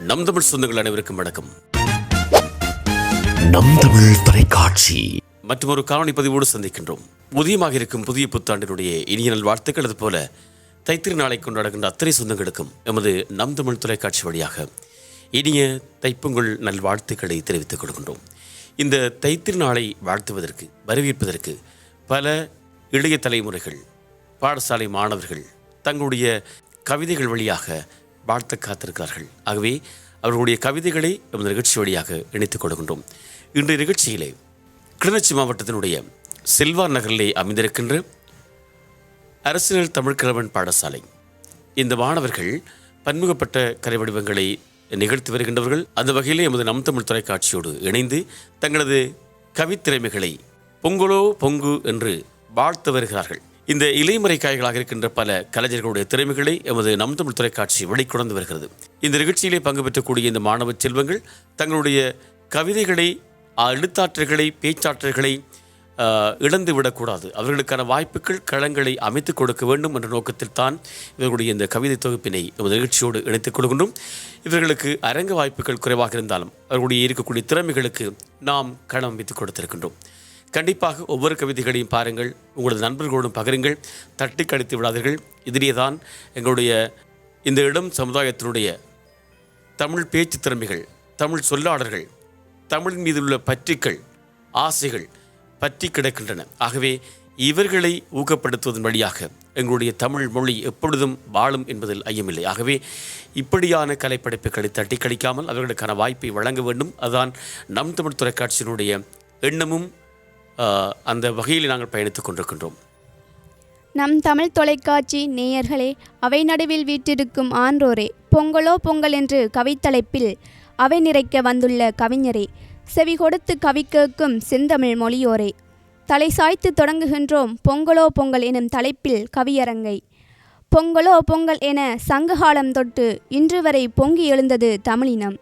நம் தமிழ் சொந்தங்கள் அனைவருக்கும் வணக்கம். நம் தமிழ் தொலைக்காட்சி. மற்றும் ஒரு காணொளி பதிவோடு சந்திக்கின்றோம். உதயமாக இருக்கும் புதிய புத்தாண்டினுடைய இனிய நல் வாழ்த்துக்கள். அதுபோல தைத்திரு நாளை கொண்டாடுகின்ற அத்தனை சொந்தங்களுக்கும் எமது நம் தமிழ் தொலைக்காட்சி வழியாக இனிய தைப்பொங்கல் நல்வாழ்த்துக்களை தெரிவித்துக் கொள்கின்றோம். இந்த தைத்திரு நாளை வாழ்த்துவதற்கு வரவேற்பதற்கு பல இளைய தலைமுறைகள் பாடசாலை மாணவர்கள் தங்களுடைய கவிதைகள் வழியாக வாழ்த்த காத்திருக்கிறார்கள். ஆகவே அவர்களுடைய கவிதைகளை எமது நிகழ்ச்சி வழியாக இணைத்துக் கொள்கின்றோம். இன்றைய நிகழ்ச்சியிலே கிளிநொச்சி மாவட்டத்தினுடைய செல்வார் நகரிலே அமைந்திருக்கின்ற அரசியல் தமிழ்கிழவன் பாடசாலை. இந்த மாணவர்கள் பன்முகப்பட்ட கலை வடிவங்களை நிகழ்த்தி வருகின்றவர்கள். அந்த வகையிலே எமது நம் தமிழ் தொலைக்காட்சியோடு இணைந்து தங்களது கவித்திறமைகளை பொங்கலோ பொங்கு என்று வாழ்த்து வருகிறார்கள். இந்த இலைமறை காய்களாக இருக்கின்ற பல கலைஞர்களுடைய திறமைகளை எமது நம் தமிழ் தொலைக்காட்சி வெளிக்கொணர்ந்து வருகிறது. இந்த நிகழ்ச்சியிலே பங்கு பெற்றக்கூடிய இந்த மாணவ செல்வங்கள் தங்களுடைய கவிதைகளை எழுத்தாற்றல்களை பேச்சாற்றல்களை இழந்து விடக்கூடாது. அவர்களுக்கான வாய்ப்புகள் களங்களை அமைத்துக் கொடுக்க வேண்டும் என்ற நோக்கத்தில் தான் இவர்களுடைய இந்த கவிதை தொகுப்பினை நமது நிகழ்ச்சியோடு இணைத்துக் கொள்கின்றோம். இவர்களுக்கு அரங்க வாய்ப்புகள் குறைவாக இருந்தாலும் அவர்களுடைய இருக்கக்கூடிய திறமைகளுக்கு நாம் களம் அமைத்துக் கொடுத்திருக்கின்றோம். கண்டிப்பாக ஒவ்வொரு கவிதைகளையும் பாருங்கள். உங்களது நண்பர்களோடும் பகிருங்கள். தட்டி கழித்து விடாதீர்கள். இதிலே தான் எங்களுடைய இந்த இடம் சமுதாயத்தினுடைய தமிழ் பேச்சு திறமைகள் தமிழ் சொல்லாடர்கள் தமிழின் மீது உள்ள பற்றுக்கள் ஆசைகள் பற்றி கிடக்கின்றன. ஆகவே இவர்களை ஊக்கப்படுத்துவதன் வழியாக எங்களுடைய தமிழ் மொழி எப்பொழுதும் வாழும் என்பதில் ஐயமில்லை. ஆகவே இப்படியான கலைப்படைப்புகளை தட்டி கழிக்காமல் அவர்களுக்கான வாய்ப்பை வழங்க வேண்டும். அதுதான் நம் தமிழ் தொலைக்காட்சியினுடைய எண்ணமும் அந்த வகையில் நாங்கள் பயணித்துக் கொண்டிருக்கின்றோம். நம் தமிழ் தொலைக்காட்சி நேயர்களே அவை நடுவில் வீட்டிருக்கும் ஆன்றோரே பொங்கலோ பொங்கல் என்று கவித்தலைப்பில் அவை நிறைக்க வந்துள்ள கவிஞரே செவி கொடுத்து கவி கேட்கும் செந்தமிழ் மொழியோரே. தலை சாய்த்து தொடங்குகின்றோம் பொங்கலோ பொங்கல் எனும் தலைப்பில் கவியரங்கை. பொங்கலோ பொங்கல் என சங்ககாலம் தொட்டு இன்று வரை பொங்கி எழுந்தது தமிழினம்.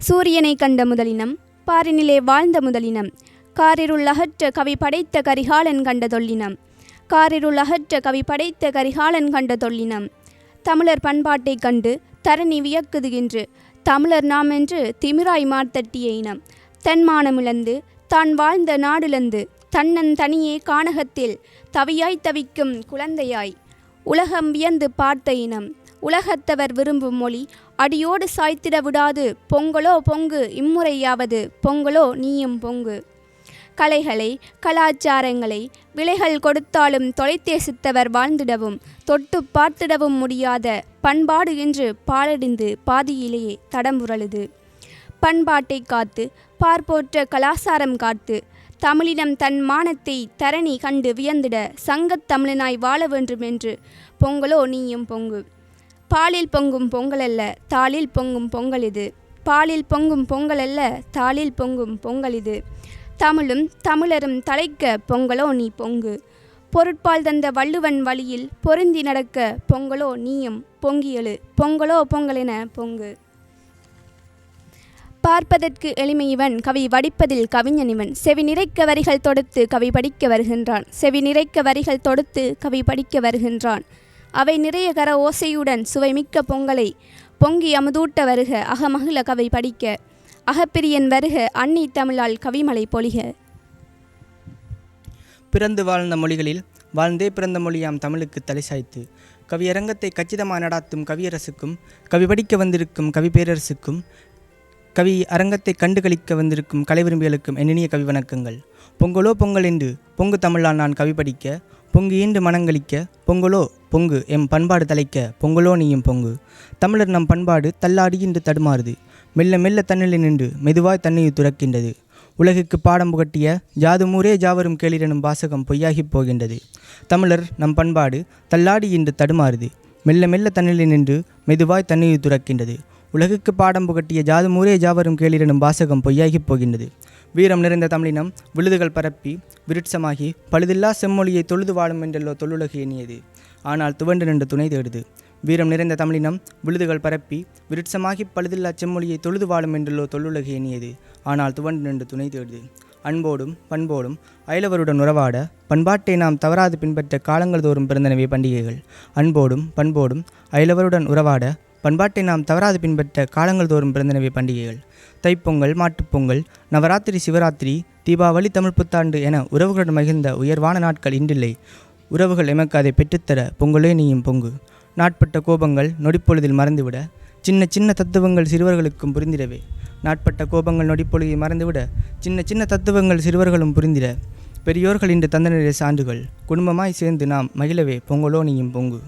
சூரியனை கண்ட முதலினம் பாரினிலே வாழ்ந்த முதலினம் காரிருள் அகற்ற கவி படைத்த கரிகாலன் கண்ட தொல்லினம் காரிருள் அகற்ற கவி படைத்த கரிகாலன் கண்ட தொல்லினம் தமிழர் பண்பாட்டைக் கண்டு தரணி வியக்குதுகின்று தமிழர் நாம் என்று திமிராய் மார்த்தட்டிய இனம். தன்மானமிழந்து தான் வாழ்ந்த நாடுலந்து தன்னன் தனியே கானகத்தில் தவியாய் தவிக்கும் குழந்தையாய். உலகம் வியந்து பார்த்த இனம். உலகத்தவர் விரும்பும் மொழி அடியோடு சாய்த்திட விடாது பொங்கலோ பொங்கு இம்முறையாவது பொங்கலோ நீயும் பொங்கு. கலைகளை கலாச்சாரங்களை விலைகள் கொடுத்தாலும் தொலைத்தேசித்தவர் வாழ்ந்திடவும் தொட்டு பார்த்திடவும் முடியாத பண்பாடு என்று பாலடிந்து பாதியிலேயே தடம்புரளுது. பண்பாட்டை காத்து பார்ப்போற்ற கலாசாரம் காத்து தமிழினம் தன் மானத்தை தரணி கண்டு வியந்திட சங்கத் தமிழனாய் வாழ வேண்டும் என்று பொங்கலோ நீயும் பொங்கு. பாலில் பொங்கும் பொங்கல் அல்ல தாளில் பொங்கும் பொங்கல் இது. பாலில் பொங்கும் பொங்கல் அல்ல தாளில் பொங்கும் பொங்கல் இது. தமிழும் தமிழரும் தலைக்க பொங்கலோ நீ பொங்கு. பொருட்பால் தந்த வள்ளுவன் வழியில் பொருந்தி நடக்க பொங்கலோ நீயும் பொங்கியலு பொங்கலோ பொங்கலென பொங்கு. பார்ப்பதற்கு எளிமையவன் கவி வடிப்பதில் கவிஞன் இவன் செவி நிறைக்க வரிகள் தொடுத்து கவி படிக்க வருகின்றான். செவி நிறைக்க வரிகள் தொடுத்து கவி படிக்க வருகின்றான். அவை நிறைய கர ஓசையுடன் சுவைமிக்க பொங்கலை பொங்கி அமுதூட்ட வருக அகமகிழ கவி படிக்க. அகப்பிரியன் வருக அன்னி தமிழால் கவிமலை பொழிக. பிறந்து வாழ்ந்த மொழிகளில் வாழ்ந்தே பிறந்த மொழியாம் தமிழுக்கு தலை சாய்த்து. கவியரங்கத்தை கச்சிதமாக நடாத்தும் கவியரசுக்கும் கவி படிக்க வந்திருக்கும் கவி பேரரசுக்கும் கவி அரங்கத்தை கண்டுகளிக்க வந்திருக்கும் கலை விரும்பிகளுக்கும் என்னினிய கவி வணக்கங்கள். பொங்கலோ பொங்கல் என்று பொங்கு தமிழால் நான் கவி படிக்க பொங்கு ஈண்டு மனங்களிக்க பொங்கலோ பொங்கு எம் பண்பாடு தலைக்க பொங்கலோ நீயும் பொங்கு. தமிழர் நம் பண்பாடு தள்ளாடி இன்று தடுமாறுது. மெல்ல மெல்ல தன்னிலை நின்று மெதுவாய் தண்ணீர் துறக்கின்றது. உலகுக்கு பாடம் புகட்டிய ஜாதுமூரே ஜாவரும் கேளிரனும் வாசகம் பொய்யாகிப் போகின்றது. தமிழர் நம் பண்பாடு தள்ளாடி இன்று தடுமாறுது. மெல்ல மெல்ல தன்னிலை நின்று மெதுவாய் தண்ணீர் துறக்கின்றது. உலகுக்கு பாடம் புகட்டிய ஜாதுமூரே ஜாவரும் கேளிரனும் வாசகம் பொய்யாகிப் போகின்றது. வீரம் நிறைந்த தமிழினம் விழுதுகள் பரப்பி விருட்சமாகி பழுதில்லா செம்மொழியை தொழுது வாழும் என்றெல்லோ தொல்லுலகு எண்ணியது. ஆனால் துவண்டு நின்று துணை தேடுது. வீரம் நிறைந்த தமிழினம் விழுதுகள் பரப்பி விருட்சமாகி பழுதில்லா செம்மொழியை தொழுது வாழும் என்றுள்ளோ தொல்லுலகு எண்ணியது. ஆனால் துவண்டு நின்று துணை தேடுது. அன்போடும் பண்போடும் அயலவருடன் உறவாட பண்பாட்டை நாம் தவறாது பின்பற்ற காலங்கள் தோறும் பிறந்தனவே பண்டிகைகள். அன்போடும் பண்போடும் அயலவருடன் உறவாட பண்பாட்டை நாம் தவறாது பின்பற்ற காலங்கள் தோறும் பிறந்தனவே பண்டிகைகள். தைப்பொங்கல் மாட்டுப்பொங்கல் நவராத்திரி சிவராத்திரி தீபாவளி தமிழ் புத்தாண்டு என உறவுகளுடன் மகிழ்ந்த உயர்வான நாட்கள் இன்றில்லை. உறவுகள் எமக்கு அதை பெற்றுத்தர பொங்கலே நீயும் பொங்கு. நாட்பட்ட கோபங்கள் நொடிப்பொழுதில் மறந்துவிட சின்ன சின்ன தத்துவங்கள் சிறுவர்களுக்கும் புரிந்திடவே. நாட்பட்ட கோபங்கள் நொடிப்பொழுதில் மறந்துவிட சின்ன சின்ன தத்துவங்கள் சிறுவர்களும் புரிந்திட. பெரியோர்கள் இன்று தந்தனரே சான்றுகள் குடும்பமாய் சேர்ந்து நாம் மகிழவே பொங்கலோ நீயும் பொங்கு.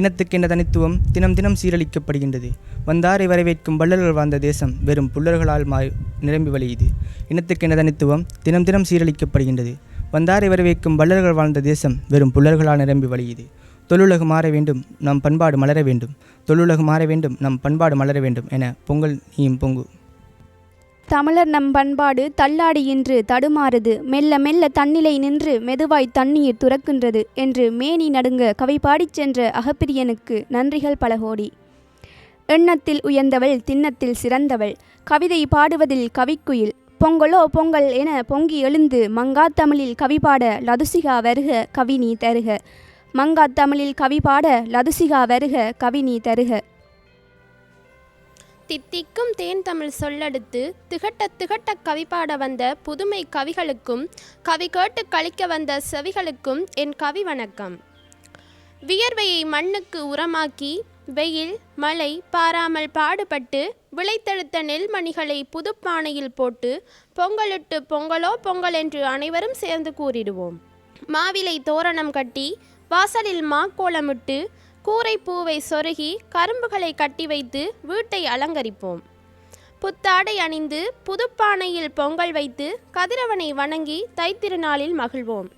இனத்துக்கென்ற தனித்துவம் தினம் தினம் சீரழிக்கப்படுகின்றது. வந்தாரை வரவேற்கும் வள்ளல்கள் வாழ்ந்த தேசம் வெறும் புல்லர்களால் மா நிரம்பி வழியுது. இனத்துக்கென்ற தனித்துவம் தினம் தினம் சீரழிக்கப்படுகின்றது. வந்தாரை வரவேற்கும் வள்ளல்கள் வாழ்ந்த தேசம் வெறும் புல்லர்களால் நிரம்பி வழியுது. தொழுலகு மாற வேண்டும் நம் பண்பாடு மலர வேண்டும். தொழுலகு மாற வேண்டும் நம் பண்பாடு மலர வேண்டும் என பொங்கல் நீயும் பொங்கு. தமிழர் நம் பண்பாடு தள்ளாடி இன்று தடுமாறுது. மெல்ல மெல்ல தன்னிலை நின்று மெதுவாய் தண்ணீர் துறக்கின்றது என்று மேனி நடுங்க கவி பாடிச் சென்ற அகப்பிரியனுக்கு நன்றிகள் பல கோடி. எண்ணத்தில் உயர்ந்தவள் திண்ணத்தில் சிறந்தவள். கவிதை பாடுவதில் கவிக்குயில். பொங்கலோ பொங்கல் என பொங்கி எழுந்து மங்காத்தமிழில் கவி பாட லதுசிகா வருக கவினி தருக. மங்கா தமிழில் கவி பாட லதுசிகா வருக கவி நீ தருக. தித்திக்கும் தேன் தமிழ் சொல்லெடுத்து திகட்ட திகட்ட கவி பாட வந்த புதுமை கவிகளுக்கும் கவி கேட்டு கழிக்க வந்த செவிகளுக்கும் என் கவி வணக்கம். வியர்வையை மண்ணுக்கு உரமாக்கி வெயில் மழை பாராமல் பாடுபட்டு விளைத்தெடுத்த நெல்மணிகளை புதுப்பானையில் போட்டு பொங்கலிட்டு பொங்கலோ பொங்கல் என்று அனைவரும் சேர்ந்து கூறிடுவோம். மாவிலை தோரணம் கட்டி வாசலில் மாக்கோலமிட்டு கூரை பூவை சொருகி கரும்புகளை கட்டி வைத்து வீட்டை அலங்கரிப்போம். புத்தாடை அணிந்து புதுப்பானையில் பொங்கல் வைத்து கதிரவனை வணங்கி தைத்திருநாளில் மகிழ்வோம்.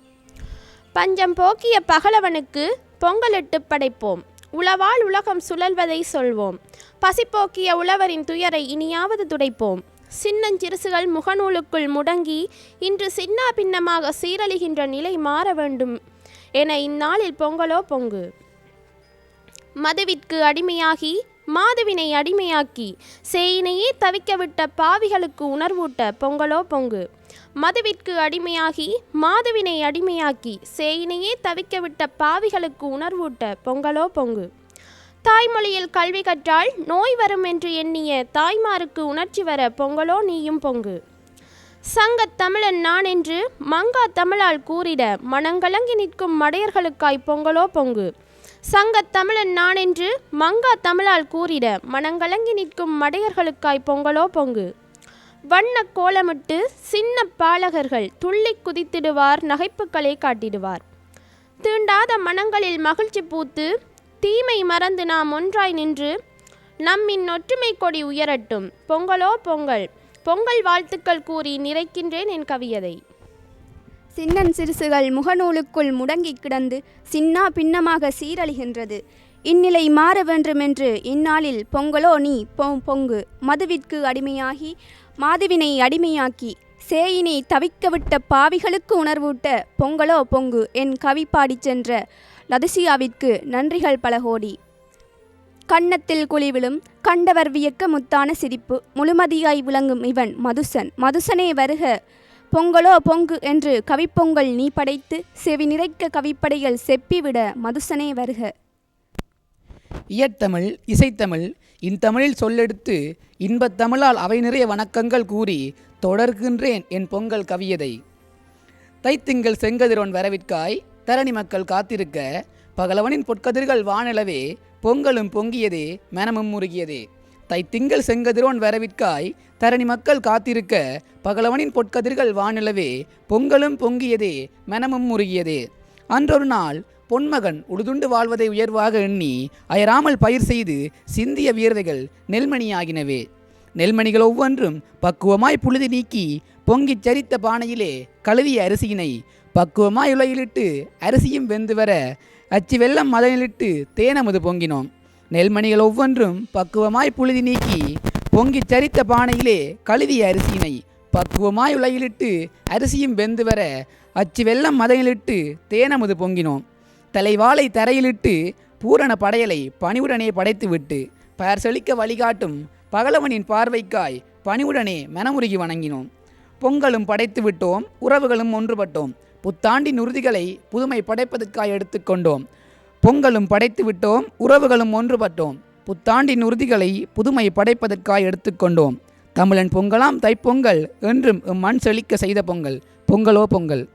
பஞ்சம் போக்கிய பகலவனுக்கு பொங்கலிட்டு படைப்போம். உளவால் உலகம் சுழல்வதை சொல்வோம். பசிப்போக்கிய உழவரின் துயரை இனியாவது துடைப்போம். சின்னஞ்சிறுசுகள் முகநூலுக்குள் முடங்கி இன்று சின்னா பின்னமாக சீரழிகின்ற நிலை மாற வேண்டும். என இந்நாளில் பொங்கலோ பொங்கு. மதுவிற்கு அடிமையாகி மாதுவினை அடிமையாக்கி சேயினையே தவிக்கவிட்ட பாவிகளுக்கு உணர்வூட்ட பொங்கலோ பொங்கு. மதுவிற்கு அடிமையாகி மாதுவினை அடிமையாக்கி சேயினையே தவிக்கவிட்ட பாவிகளுக்கு உணர்வூட்ட பொங்கலோ பொங்கு. தாய்மொழியில் கல்வி கற்றால் நோய் வரும் என்று எண்ணிய தாய்மாருக்கு உணர்ச்சி வர பொங்கலோ நீயும் பொங்கு. சங்கத் தமிழன் நான் என்று மங்கா தமிழால் கூறிட மனங்கலங்கி நிற்கும் மடையர்களுக்காய் பொங்கலோ பொங்கு. சங்கத் தமிழன் நான் என்று மங்கா தமிழால் கூறிட மனங்கலங்கி நிற்கும் மடையர்களுக்காய் பொங்கலோ பொங்கு. வண்ண கோலமிட்டு சின்ன பாலகர்கள் துள்ளி குதித்திடுவார் நகைப்புக்களை காட்டிடுவார். தீண்டாத மனங்களில் மகிழ்ச்சி பூத்து தீமை மறந்து நாம் ஒன்றாய் நின்று நம்மின் ஒற்றுமை கொடி உயரட்டும். பொங்கலோ பொங்கல். பொங்கல் வாழ்த்துக்கள் கூறி நிறைக்கின்றேன் என் கவியதை. சின்னன் சிறுசுகள் முகநூலுக்குள் முடங்கிக் கிடந்து சின்னா பின்னமாக சீரழிகின்றது. இந்நிலை மாற வேண்டுமென்று இந்நாளில் பொங்கலோ நீ பொ பொங்கு மதுவிற்கு அடிமையாகி மாதுவினை அடிமையாக்கி சேயினை தவிக்கவிட்ட பாவிகளுக்கு உணர்வூட்ட பொங்கலோ பொங்கு என் கவி பாடிச் சென்ற லதுசியாவிற்கு நன்றிகள் பல கோடி. கன்னத்தில் குழிவிழும் கண்டவர் வியக்க முத்தான சிரிப்பு. முழுமதியாய் விளங்கும் இவன் மதுசன். மதுசனே வருக. பொங்கலோ பொங்கு என்று கவிப்பொங்கல் நீ படைத்து செவி நிறைக்க கவிப்படைகள் செப்பிவிட மதுசனே வருக. இயத்தமிழ் இசைத்தமிழ் இன்தமிழில் சொல்லெடுத்து இன்பத்தமிழால் அவை நிறைய வணக்கங்கள் கூறி தொடர்கின்றேன் என் பொங்கல் கவியதை. தைத்திங்கள் செங்கதிரோன் வரவிற்காய் தரணி மக்கள் காத்திருக்க பகலவனின் பொற்கதிர்கள் வானிலவே பொங்கலும் பொங்கியதே மனமும் முருகியதே திங்கள் செங்கதிரோன் வரவிற்காய் தரணி மக்கள் காத்திருக்க பகலவனின் பொற்கதிர்கள் வானிலவே பொங்கலும் பொங்கியதே மனமும் முருகியதே அன்றொரு நாள் பொன்மகன் உழுதுண்டு வாழ்வதை உயர்வாக எண்ணி அயராமல் பயிர் செய்து சிந்திய வியர்வைகள் நெல்மணியாகினவே. நெல்மணிகள் ஒவ்வொன்றும் பக்குவமாய் புழுதி நீக்கி பொங்கிச் சரித்த பானையிலே கழுவிய அரிசியினை பக்குவமாய் உலையிலிட்டு அரிசியும் வெந்து வர அச்சு வெள்ளம் மதனிலிட்டு தேனமுது பொங்கினோம். நெல்மணிகள் ஒவ்வொன்றும் பக்குவமாய் புழுதி நீக்கி பொங்கிச் சரித்த பானையிலே கழுதிய அரிசியினை பக்குவமாய் உலையிலிட்டு அரிசியும் வெந்து வர அச்சு வெள்ளம் மதனிலிட்டு தேனமுது பொங்கினோம். தலைவாளை தரையிலிட்டு பூரண படையலை பணிவுடனே படைத்துவிட்டு பெயர் செழிக்க வழிகாட்டும் பகலவனின் பார்வைக்காய் பணிவுடனே மனமுருகி வணங்கினோம். பொங்கலும் படைத்து விட்டோம் உறவுகளும் ஒன்றுபட்டோம். புத்தாண்டின் உறுதிகளை புதுமை படைப்பதற்காய் எடுத்துக்கொண்டோம். பொங்கலும் படைத்து விட்டோம் உறவுகளும் ஒன்றுபட்டோம். புத்தாண்டின் உறுதிகளை புதுமை படைப்பதற்காய் எடுத்துக்கொண்டோம். தமிழன் பொங்கலாம் தைப்பொங்கல் என்றும் மண் செழிக்க செய்த பொங்கல். பொங்கலோ பொங்கல்.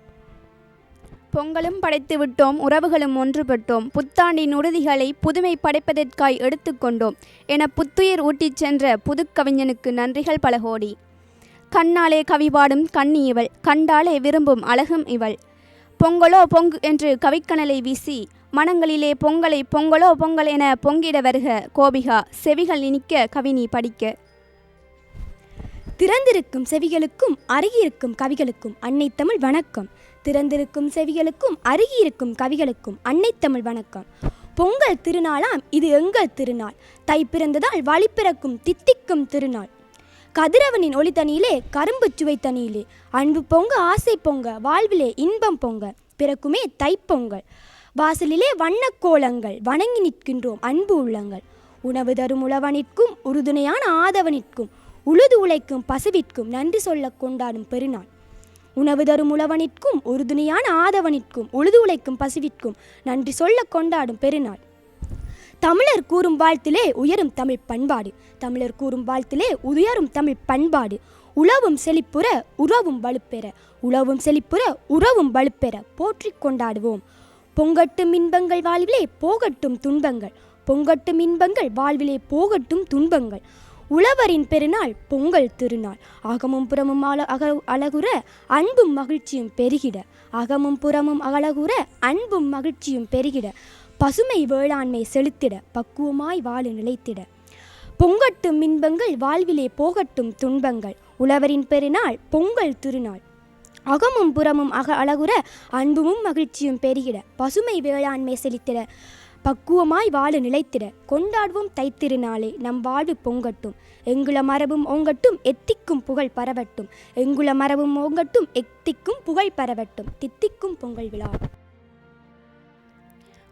பொங்கலும் படைத்து விட்டோம் உறவுகளும் ஒன்றுபட்டோம். புத்தாண்டின் உறுதிகளை புதுமை படைப்பதற்காய் எடுத்துக்கொண்டோம். என புத்துயிர் ஊட்டிச் சென்ற புதுக்கவிஞனுக்கு நன்றிகள் பல கோடி கண்ணாலே கவி பாடும் கண்ணி இவள் கண்டாலே விரும்பும் அழகும் இவள். பொங்கலோ பொங்கு என்று கவிக்கணலை வீசி மனங்களிலே பொங்கலை பொங்கலோ பொங்கல் என பொங்கிட வருக கோபிகா செவிகள் இனிக்க கவினி படிக்க. திறந்திருக்கும் செவிகளுக்கும் அருகியிருக்கும் கவிகளுக்கும் அன்னை தமிழ் வணக்கம். திறந்திருக்கும் செவிகளுக்கும் அருகியிருக்கும் கவிகளுக்கும் அன்னை தமிழ் வணக்கம். பொங்கல் திருநாளாம் இது எங்கள் திருநாள். தை பிறந்ததால் வழி பிறக்கும் தித்திக்கும் திருநாள். கதிரவனின் ஒளி தனியிலே கரும்பு சுவை தனியிலே அன்பு பொங்க ஆசை பொங்க வாழ்விலே இன்பம் பொங்க பிறக்குமே தைப்பொங்கல். வாசலிலே வண்ண கோலங்கள் வணங்கி நிற்கின்றோம் அன்பு உள்ளங்கள். உணவு தரும் உழவனிற்கும் உறுதுணையான ஆதவனிற்கும் உழுது உழைக்கும் பசுவிற்கும் நன்றி சொல்ல கொண்டாடும் பெருநாள். உணவு தரும் உழவனிற்கும் உறுதுணையான ஆதவனிற்கும் உழுது உழைக்கும் பசுவிற்கும் நன்றி சொல்ல கொண்டாடும் பெருநாள். தமிழர் கூறும் வாழ்த்திலே உயரும் தமிழ் பண்பாடு. தமிழர் கூறும் வாழ்த்திலே உயரும் தமிழ் பண்பாடு. உழவும் செழிப்புற உறவும் வலுப்பெற. உழவும் செழிப்புற உறவும் வலுப்பெற போற்றி கொண்டாடுவோம். பொங்கட்டும் இன்பங்கள் வாழ்விலே போகட்டும் துன்பங்கள். பொங்கட்டும் இன்பங்கள் வாழ்விலே போகட்டும் துன்பங்கள். உழவரின் பெருநாள் பொங்கல் திருநாள். அகமும் புறமும் அல அக அழகுற அன்பும் மகிழ்ச்சியும் பெருகிட. அகமும் புறமும் அழகுற அன்பும் மகிழ்ச்சியும் பெருகிட. பசுமை வேளாண்மை செலுத்திட பக்குவமாய் வாழ நிலைத்திட. பொங்கட்டும் இன்பங்கள் வாழ்விலே போகட்டும் துன்பங்கள். உழவரின் பெருநாள் பொங்கல் திருநாள். அகமும் புறமும் அக அழகுற அன்பும் மகிழ்ச்சியும் பெருகிட. பசுமை வேளாண்மை செலுத்திட பக்குவமாய் வாழ நிலைத்திட. கொண்டாடுவோம் தைத்திருநாளே நம் வாழ்வு பொங்கட்டும். எங்குல மரபும் ஓங்கட்டும் எத்திக்கும் புகழ் பரவட்டும். எங்குல மரபும் ஓங்கட்டும் எத்திக்கும் புகழ் பரவட்டும். தித்திக்கும் பொங்கல் விழா.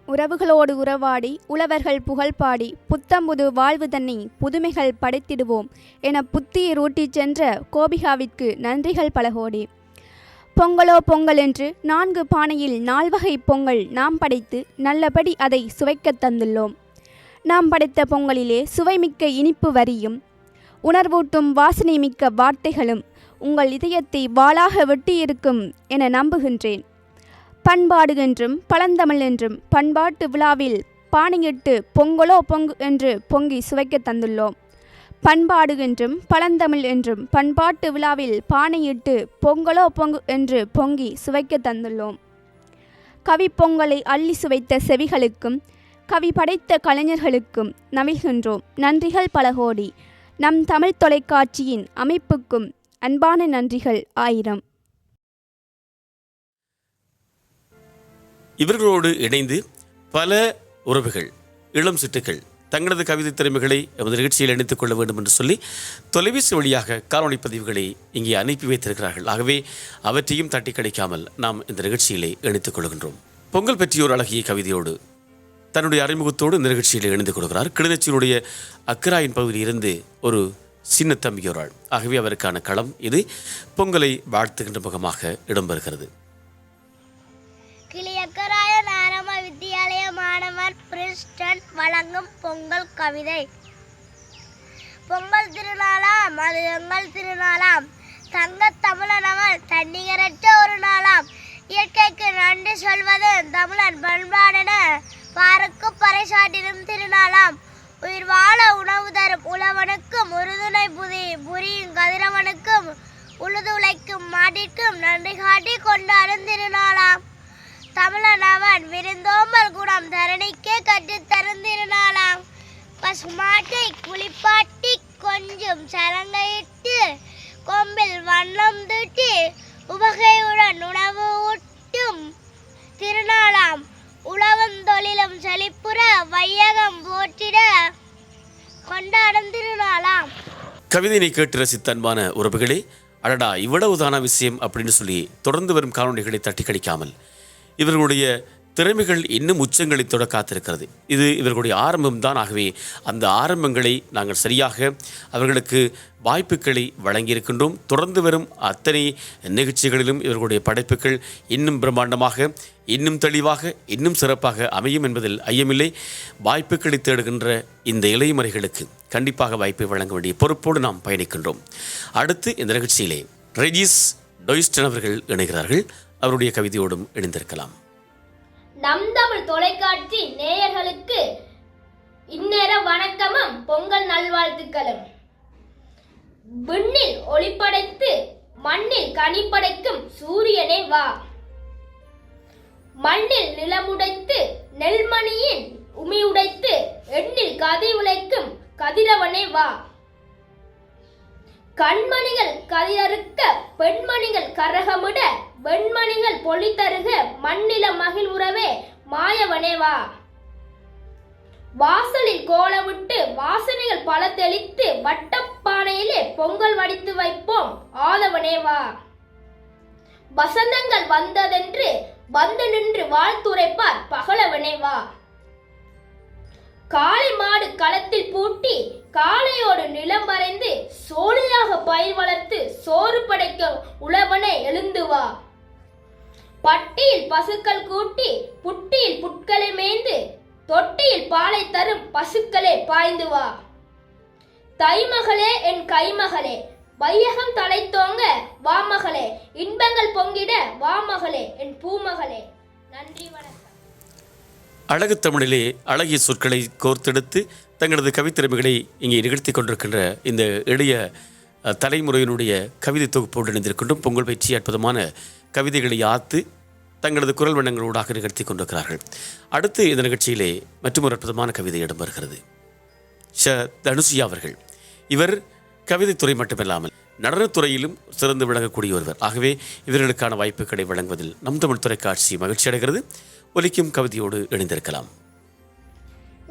உறவுகளோடு உறவாடி உழவர்கள் புகழ் பாடி புத்தம்புது வாழ்வு தன்னை புதுமைகள் படைத்திடுவோம் என புத்தியை ஊட்டிச் சென்ற கோபிகாவிற்கு நன்றிகள் பலகோடி. பொங்கலோ பொங்கல் என்று நான்கு பானையில் நால்வகை பொங்கல் நாம் படைத்து நல்லபடி அதை சுவைக்கத் தந்துள்ளோம். நாம் படைத்த பொங்கலிலே சுவைமிக்க இனிப்பு வரியும் உணர்வூட்டும் வாசனை மிக்க வார்த்தைகளும் உங்கள் இதயத்தை வாளாக வெட்டியிருக்கும் என நம்புகின்றேன். பண்பாடு என்றும் பழந்தமிழ் என்றும் பண்பாட்டு விழாவில் பானையிட்டு பொங்கலோ பொங்கு என்று பொங்கி சுவைக்க தந்துள்ளோம். பண்பாடு என்றும் பழந்தமிழ் என்றும் பண்பாட்டு விழாவில் பானையிட்டு பொங்கலோ பொங்கு என்று பொங்கி சுவைக்க தந்துள்ளோம். கவி பொங்கலை அள்ளி சுவைத்த செவிகளுக்கும் கவி படைத்த கலைஞர்களுக்கும் நமிழ்கின்றோம். நன்றிகள் பல கோடி. நம் தமிழ் தொலைக்காட்சியின் அமைப்புக்கும் அன்பான நன்றிகள் ஆயிரம். இவர்களோடு இணைந்து பல உறவுகள் இளம் சிட்டுகள் தங்களது கவிதை திறமைகளை எமது நிகழ்ச்சியில் இணைத்துக் கொள்ள வேண்டும் என்று சொல்லி தொலைபேசி வழியாக காணொலி பதிவுகளை இங்கே அனுப்பி வைத்திருக்கிறார்கள். ஆகவே அவற்றையும் தட்டி கிடைக்காமல் நாம் இந்த நிகழ்ச்சியிலே இணைத்துக் கொள்கின்றோம். பொங்கல் பற்றிய ஒரு அழகிய கவிதையோடு தன்னுடைய அறிமுகத்தோடு இந்த நிகழ்ச்சியில் இணைந்து கொள்கிறார். கிளிநொச்சியினுடைய அக்கராயின் பகுதியில் இருந்து ஒரு சின்ன தம்பியோராள். ஆகவே அவருக்கான களம் இது. பொங்கலை வாழ்த்துகின்ற முகமாக இடம்பெறுகிறது. கிருஷ்ணன் வழங்கும் பொங்கல் கவிதை. பொங்கல் திருநாளாம் அது எங்கள் திருநாளாம். தங்கத் தமிழனவன் தன்னிகரற்ற ஒரு நாளாம். இயற்கைக்கு நன்றி சொல்வது தமிழன் பண்பாடென பாருக்கு பறைசாட்டிடும் திருநாளாம். உயிர் வாழ உணவு தரும் உழவனுக்கும் உறுதுணை புதி புரியும் கதிரவனுக்கும் உழுதுளைக்கும் மாட்டிற்கும் நன்றி காட்டி கொண்டாடும் திருநாளாம். விருந்தோம்பல் தரணிக்கே கற்று தருந்திருநாளாம் பசுமாட்டை குளிப்பாட்டி கொஞ்சம் சரங்கையிட்டு கொம்பில் வண்ணம் தூட்டி உபகையுடன் உணவு ஊட்டும் திருநாளாம். உழவன் தொழிலும் செழிப்புற வையகம் போற்றிட கொண்டாடும் திருநாளாம். கவிதையை கேட்டு ரசித்தன்பான உறவுகளே அடடா இவ்வளவுதான விஷயம் அப்படின்னு சொல்லி தொடர்ந்து வரும் காணொளிகளை தட்டி கழிக்காமல் இவர்களுடைய திறமைகள் இன்னும் உச்சங்களை தொட காத்திருக்கிறது. இது இவர்களுடைய ஆரம்பம்தான் ஆகவே அந்த ஆரம்பங்களை நாங்கள் சரியாக அவர்களுக்கு வாய்ப்புகளை வழங்கியிருக்கின்றோம். தொடர்ந்து வரும் அத்தனை நிகழ்ச்சிகளிலும் இவர்களுடைய படைப்புகள் இன்னும் பிரம்மாண்டமாக இன்னும் தெளிவாக இன்னும் சிறப்பாக அமையும் என்பதில் ஐயமில்லை. வாய்ப்புகளை தேடுகின்ற இந்த இளையமறைகளுக்கு கண்டிப்பாக வாய்ப்பை வழங்க வேண்டிய பொறுப்போடு நாம் பயணிக்கின்றோம். அடுத்து இந்த நிகழ்ச்சியிலே ரெஜிஸ் டொய்ஸ்டன் அவர்கள் இணைகிறார்கள். அவருடைய கவிதையோடும் இணைந்திருக்கலாம். நம் தமிழ் தொலைக்காட்சி நேயர்களுக்கு இந்நேர வணக்கமும் பொங்கல் நல்வாழ்த்துக்களும். விண்ணில் ஒளிப்படைத்து மண்ணில் கனி படைக்கும் சூரியனே வா. மண்ணில் நிலமுடைத்து நெல்மணியின் உமி உடைத்து எண்ணில் கதி உழைக்கும் கதிரவனே வா. கண்மணிகள் கதிரறுக்க பெண்மணிகள் கரகமிட வெண்மணிகள் பொழித்தருக மண்ணில மகிழ் மாயவனே மாயவனேவா வாசலில் கோலமிட்டு வாசனைகள் பல தெளித்து வட்டப்பானையிலே பொங்கல் வடித்து வைப்போம் ஆதவனேவா வசந்தங்கள் வந்ததென்று வந்து நின்று வாழ்த்துரைப்பார் பகலவனே வா. காளை மாடு களத்தில் பூட்டி காளையோடு நிலம் வரைந்து சோழியாக பயிர் வளர்த்து சோறு படைக்க உழவனே எழுந்து வா. பட்டியில் பசுக்கள் கூட்டி புட்டியில் புட்களை மேய்ந்து தொட்டியில் பாலை தரும் பசுக்களே பாய்ந்து வா. தைமகளே என் கைமகளே வையகம் தலைத்தோங்க வாமகளே இன்பங்கள் பொங்கிட வாமகளே என் பூமகளே. நன்றி வணக்கம். அழகு தமிழிலே அழகிய சொற்களை கோர்த்தெடுத்து தங்களது கவித்திறமைகளை இங்கே நிகழ்த்தி கொண்டிருக்கின்ற இந்த எளிய தலைமுறையினுடைய கவிதை தொகுப்போடு இணைந்திருக்கின்றும். பொங்கல் பயிற்சி அற்புதமான கவிதைகளை ஆத்து தங்களது குரல் வண்ணங்களூடாக நிகழ்த்தி கொண்டிருக்கிறார்கள். அடுத்து இந்த நிகழ்ச்சியிலே மற்றொரு அற்புதமான கவிதை இடம்பெறுகிறது. ஷ தனுசியா அவர்கள். இவர் கவிதைத்துறை மட்டுமில்லாமல் நடனத்துறையிலும் சிறந்து விளங்கக்கூடிய ஒருவர். ஆகவே இவர்களுக்கான வாய்ப்புகளை வழங்குவதில் நம் தமிழ் தொலைக்காட்சி மகிழ்ச்சி அடைகிறது ஒலிக்கும் கவிதையோடு இணைந்திருக்கலாம்.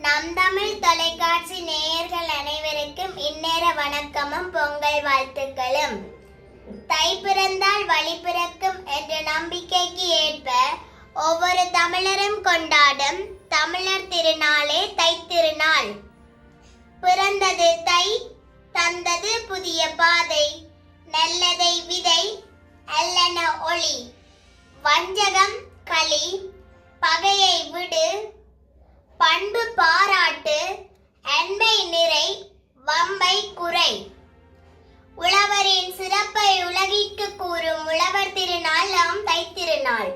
நம் தமிழ் தொலைக்காட்சி நேயர்கள் அனைவருக்கும் இந்நேர வணக்கமும் பொங்கல் வாழ்த்துக்களும். தை பிறந்தால் வழி பிறக்கும் என்ற நம்பிக்கைக்கு ஏற்ப ஒவ்வொரு தமிழரும் கொண்டாடும் தமிழர் திருநாளே தைத்திருநாள் பிறந்தது தை தந்தது புதிய பாதை நல்லதை விதை அல்லன ஒளி. வஞ்சகம் களி பகையை விடு பண்பு பாராட்டு அன்பை நிறை வம்பை குறை. உழவரின் சிறப்பை உலகிற்கு கூறும் உழவர் திருநாள் நாம் தைத்திருநாள்.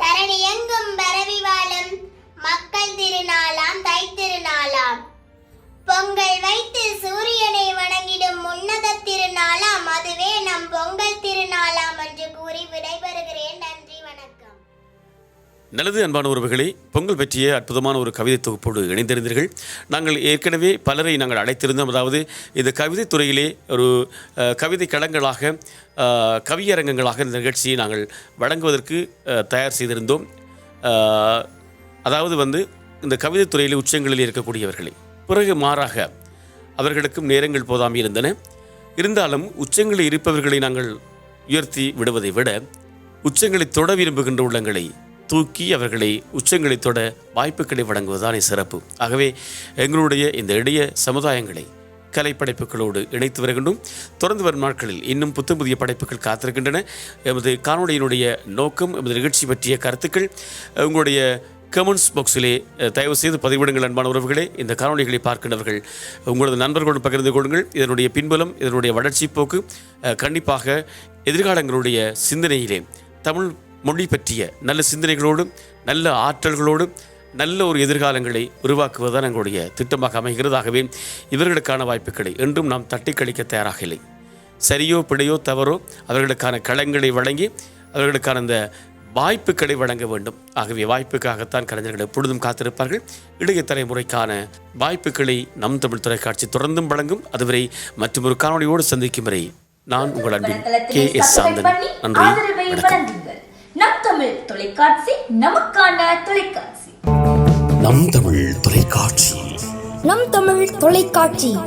தரணி எங்கும் பரவி வாழும் மக்கள் திருநாளாம் தைத்திருநாளாம் பொங்கல் வைத்து சூரியனை வணங்கிடும் உன்னத திருநாளாம் அதுவே நம் பொங்கல் திருநாளாம் என்று கூறி விடைபெறுகிறேன். நன்றி வணக்கம். நல்லது அன்பான உறவுகளே பொங்கல் பற்றிய அற்புதமான ஒரு கவிதை தொகுப்போடு இணைந்திருந்தீர்கள். நாங்கள் ஏற்கனவே பலரை நாங்கள் அழைத்திருந்தோம். அதாவது இந்த கவிதைத் துறையிலே ஒரு கவிதை களங்களாக கவியரங்கங்களாக இந்த நிகழ்ச்சியை நாங்கள் வழங்குவதற்கு தயார் செய்திருந்தோம். அதாவது வந்து இந்த கவிதைத் துறையில் உச்சங்களில் இருக்கக்கூடியவர்களை பிறகு மாறாக அவர்களுக்கும் நேரங்கள் போதாமல் இருந்தன. இருந்தாலும் உச்சங்களில் இருப்பவர்களை நாங்கள் உயர்த்தி விடுவதை விட உச்சங்களை தொட விரும்புகின்ற உள்ளங்களை தூக்கி அவர்களை உச்சங்களை தொட வாய்ப்புகளை வழங்குவதுதானே சிறப்பு. ஆகவே எங்களுடைய இந்த எளிய சமுதாயங்களை கலைப்படைப்புகளோடு இணைத்து வருகின்றோம். தொடர்ந்து வரும் நாட்களில் இன்னும் புத்தம் புதிய படைப்புகள் காத்திருக்கின்றன. எமது காணொலியினுடைய நோக்கம் எமது நிகழ்ச்சி பற்றிய கருத்துக்கள் உங்களுடைய கமெண்ட்ஸ் பாக்ஸிலே தயவு செய்து பதிவிடுங்கள் அன்பான உறவுகளே. இந்த காணொலிகளை பார்க்கின்றவர்கள் உங்களது நண்பர்களோடு பகிர்ந்து கொள்ளுங்கள். இதனுடைய பின்புலம் இதனுடைய வளர்ச்சி போக்கு கண்டிப்பாக எதிர்காலங்களுடைய சிந்தனையிலே தமிழ் மொழி பற்றிய நல்ல சிந்தனைகளோடும் நல்ல ஆற்றல்களோடும் நல்ல ஒரு எதிர்காலங்களை உருவாக்குவதுதான் எங்களுடைய திட்டமாக அமைகிறதாகவே இவர்களுக்கான வாய்ப்புகளை என்றும் நாம் தட்டி கழிக்க தயாராக இல்லை. சரியோ பிழையோ தவறோ அவர்களுக்கான களங்களை வழங்கி அவர்களுக்கான அந்த வாய்ப்புகளை வழங்க வேண்டும். ஆகவே வாய்ப்புக்காகத்தான் கலைஞர்கள் எப்பொழுதும் காத்திருப்பார்கள். இளைய தலைமுறைக்கான வாய்ப்புகளை நம் தமிழ் தொலைக்காட்சி தொடர்ந்தும் வழங்கும். அதுவரை மற்றொரு காணொலியோடு சந்திக்கும் வரை நான் உங்கள் அன்பின் கே எஸ் சாந்தன். நன்றி வணக்கம். நம் தமிழ் தொலைக்காட்சி நமக்கான தொலைக்காட்சி. நம் தமிழ் தொலைக்காட்சி. நம் தமிழ் தொலைக்காட்சி.